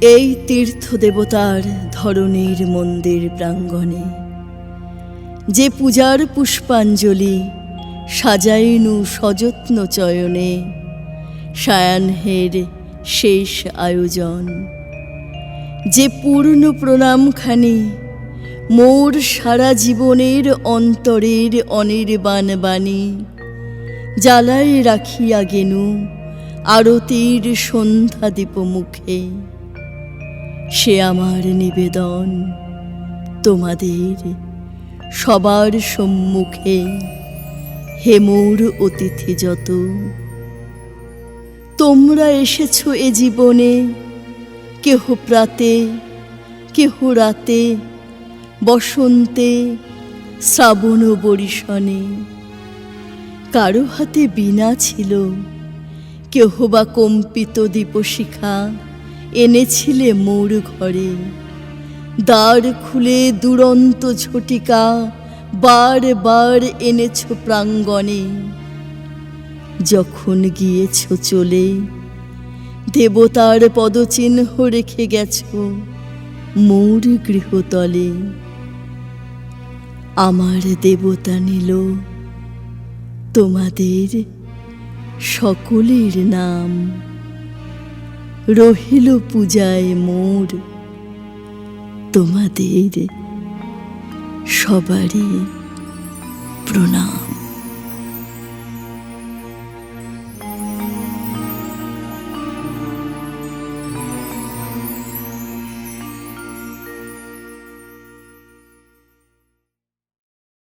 এই তীর্থ দেবতার ধরনের মন্দির প্রাঙ্গণে, যে পূজার পুষ্পাঞ্জলি সাজাইনু সযত্ন চয়নে সায়াহ্নের শেষ আয়োজন। যে পূর্ণ প্রণামখানি মোর সারা জীবনের অন্তরের অনির্বাণ বাণী জ্বালায় রাখিয়া গেনু আরতির সন্ধ্যা দীপ মুখে। সে আমার নিবেদন। তোমাদের সবার সম্মুখে হে মোর অতিথি যত। তোমরা এসেছ এ জীবনে, কেহ প্রাতে, কেহ রাতে, বসন্তে, শ্রাবণ বরিশনে। কারও হাতে বীণা ছিল, কেহ বা কম্পিত দীপশিখা এনেছিলে মোর ঘরে। দ্বার খুলে দুরন্ত ঝটিকা বার বার এনেছ প্রাঙ্গণে। যখন গিয়েছ চলে, দেবতার পদচিহ্ন রেখে গেছ মোর গৃহতলে। আমার দেবতা নিল তোমাদের সকলের নাম। রহিল পূজায় মোর। তোমাদের সবারই প্রণাম।